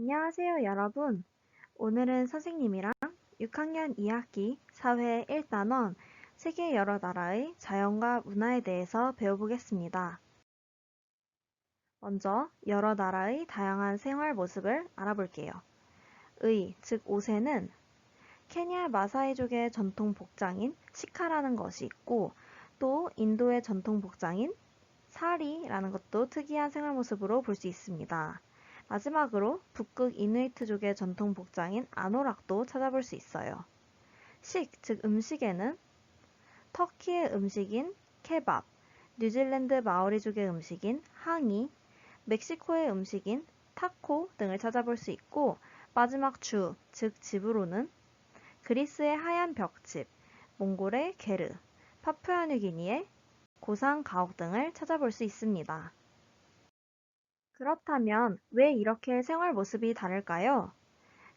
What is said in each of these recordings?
안녕하세요, 여러분. 오늘은 선생님이랑 6학년 2학기 사회 1단원 세계 여러 나라의 자연과 문화에 대해서 배워보겠습니다. 먼저 여러 나라의 다양한 생활 모습을 알아볼게요. 의, 즉 옷에는 케냐 마사이족의 전통 복장인 시카라는 것이 있고 또 인도의 전통 복장인 사리라는 것도 특이한 생활 모습으로 볼 수 있습니다. 마지막으로 북극 이누이트족의 전통 복장인 아노락도 찾아볼 수 있어요. 식, 즉 음식에는 터키의 음식인 케밥, 뉴질랜드 마오리족의 음식인 항이, 멕시코의 음식인 타코 등을 찾아볼 수 있고 마지막 주, 즉 집으로는 그리스의 하얀 벽집, 몽골의 게르, 파푸아뉴기니의 고상 가옥 등을 찾아볼 수 있습니다. 그렇다면 왜 이렇게 생활 모습이 다를까요?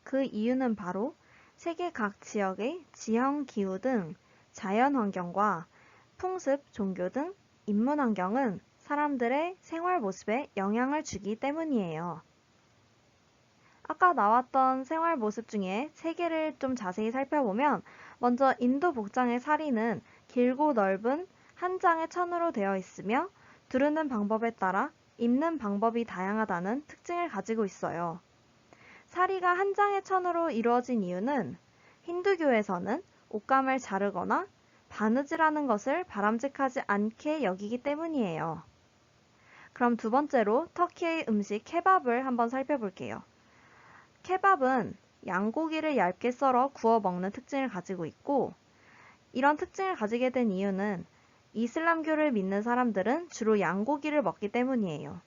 그 이유는 바로 세계 각 지역의 지형 기후 등 자연 환경과 풍습, 종교 등 인문 환경은 사람들의 생활 모습에 영향을 주기 때문이에요. 아까 나왔던 생활 모습 중에 세 개를 좀 자세히 살펴보면 먼저 인도 복장의 사리는 길고 넓은 한 장의 천으로 되어 있으며 두르는 방법에 따라 입는 방법이 다양하다는 특징을 가지고 있어요. 사리가 한 장의 천으로 이루어진 이유는 힌두교에서는 옷감을 자르거나 바느질하는 것을 바람직하지 않게 여기기 때문이에요. 그럼 두 번째로 터키의 음식 케밥을 한번 살펴볼게요. 케밥은 양고기를 얇게 썰어 구워 먹는 특징을 가지고 있고 이런 특징을 가지게 된 이유는 이슬람교를 믿는 사람들은 주로 양고기를 먹기 때문이에요.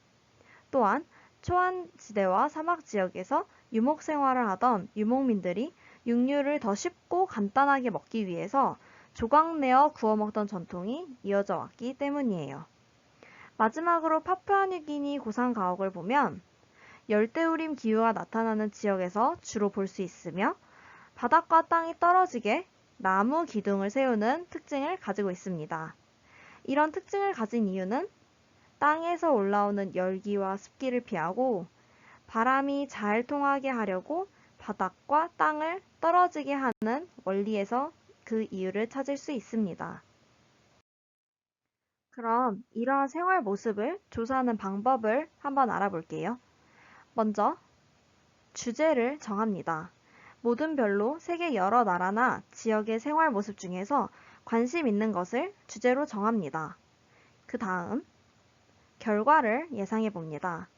또한 초안 지대와 사막 지역에서 유목 생활을 하던 유목민들이 육류를 더 쉽고 간단하게 먹기 위해서 조각 내어 구워 먹던 전통이 이어져 왔기 때문이에요. 마지막으로 파푸아뉴기니 고산 가옥을 보면 열대우림 기후가 나타나는 지역에서 주로 볼 수 있으며 바닥과 땅이 떨어지게 나무 기둥을 세우는 특징을 가지고 있습니다. 이런 특징을 가진 이유는 땅에서 올라오는 열기와 습기를 피하고 바람이 잘 통하게 하려고 바닥과 땅을 떨어지게 하는 원리에서 그 이유를 찾을 수 있습니다. 그럼 이러한 생활 모습을 조사하는 방법을 한번 알아볼게요. 먼저 주제를 정합니다. 모든 별로 세계 여러 나라나 지역의 생활 모습 중에서 관심 있는 것을 주제로 정합니다. 그 다음 결과를 예상해 봅니다.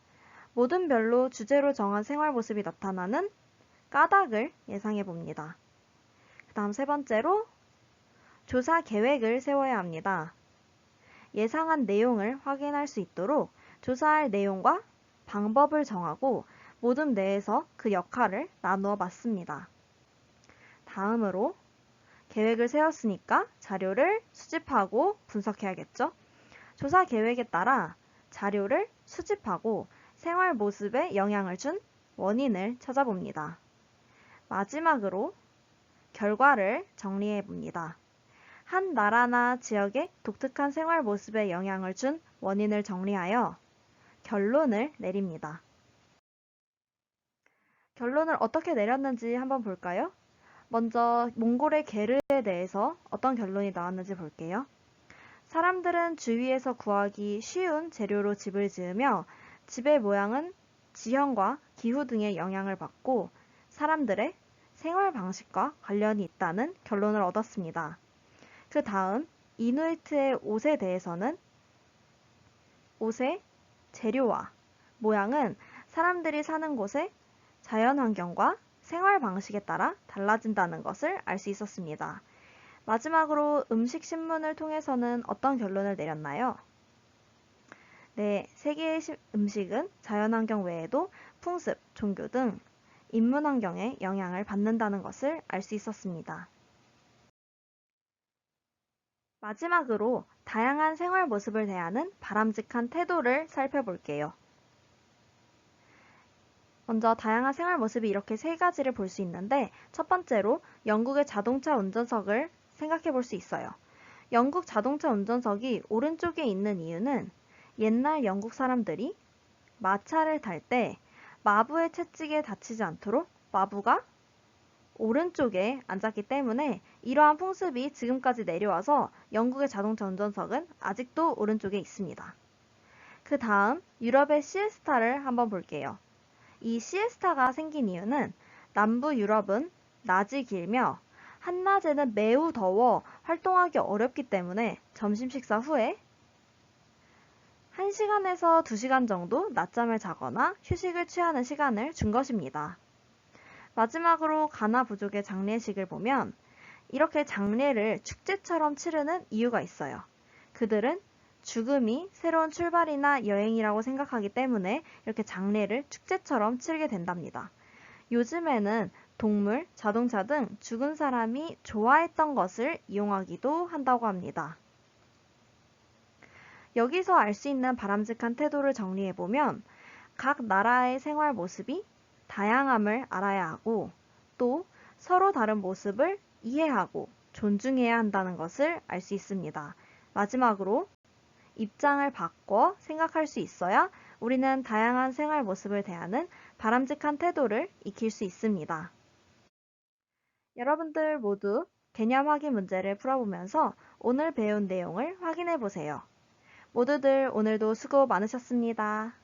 모든 별로 주제로 정한 생활 모습이 나타나는 까닭을 예상해 봅니다. 그 다음 세 번째로 조사 계획을 세워야 합니다. 예상한 내용을 확인할 수 있도록 조사할 내용과 방법을 정하고 모둠 내에서 그 역할을 나누어 봤습니다. 다음으로 계획을 세웠으니까 자료를 수집하고 분석해야겠죠? 조사 계획에 따라 자료를 수집하고 생활 모습에 영향을 준 원인을 찾아봅니다. 마지막으로 결과를 정리해 봅니다. 한 나라나 지역의 독특한 생활 모습에 영향을 준 원인을 정리하여 결론을 내립니다. 결론을 어떻게 내렸는지 한번 볼까요? 먼저 몽골의 게르에 대해서 어떤 결론이 나왔는지 볼게요. 사람들은 주위에서 구하기 쉬운 재료로 집을 지으며 집의 모양은 지형과 기후 등의 영향을 받고 사람들의 생활 방식과 관련이 있다는 결론을 얻었습니다. 그 다음 이누이트의 옷에 대해서는 옷의 재료와 모양은 사람들이 사는 곳의 자연 환경과 생활 방식에 따라 달라진다는 것을 알 수 있었습니다. 마지막으로 음식 신문을 통해서는 어떤 결론을 내렸나요? 네, 세계의 음식은 자연환경 외에도 풍습, 종교 등 인문환경에 영향을 받는다는 것을 알 수 있었습니다. 마지막으로 다양한 생활 모습을 대하는 바람직한 태도를 살펴볼게요. 먼저 다양한 생활 모습이 이렇게 세 가지를 볼 수 있는데 첫 번째로 영국의 자동차 운전석을 생각해 볼 수 있어요. 영국 자동차 운전석이 오른쪽에 있는 이유는 옛날 영국 사람들이 마차를 탈 때 마부의 채찍에 다치지 않도록 마부가 오른쪽에 앉았기 때문에 이러한 풍습이 지금까지 내려와서 영국의 자동차 운전석은 아직도 오른쪽에 있습니다. 그 다음 유럽의 시에스타를 한번 볼게요. 이 시에스타가 생긴 이유는 남부 유럽은 낮이 길며 한낮에는 매우 더워 활동하기 어렵기 때문에 점심 식사 후에 1시간에서 2시간 정도 낮잠을 자거나 휴식을 취하는 시간을 준 것입니다. 마지막으로 가나 부족의 장례식을 보면 이렇게 장례를 축제처럼 치르는 이유가 있어요. 그들은 죽음이 새로운 출발이나 여행이라고 생각하기 때문에 이렇게 장례를 축제처럼 치르게 된답니다. 요즘에는 동물, 자동차 등 죽은 사람이 좋아했던 것을 이용하기도 한다고 합니다. 여기서 알 수 있는 바람직한 태도를 정리해보면 각 나라의 생활 모습이 다양함을 알아야 하고 또 서로 다른 모습을 이해하고 존중해야 한다는 것을 알 수 있습니다. 마지막으로 입장을 바꿔 생각할 수 있어야 우리는 다양한 생활 모습을 대하는 바람직한 태도를 익힐 수 있습니다. 여러분들 모두 개념 확인 문제를 풀어보면서 오늘 배운 내용을 확인해 보세요. 모두들 오늘도 수고 많으셨습니다.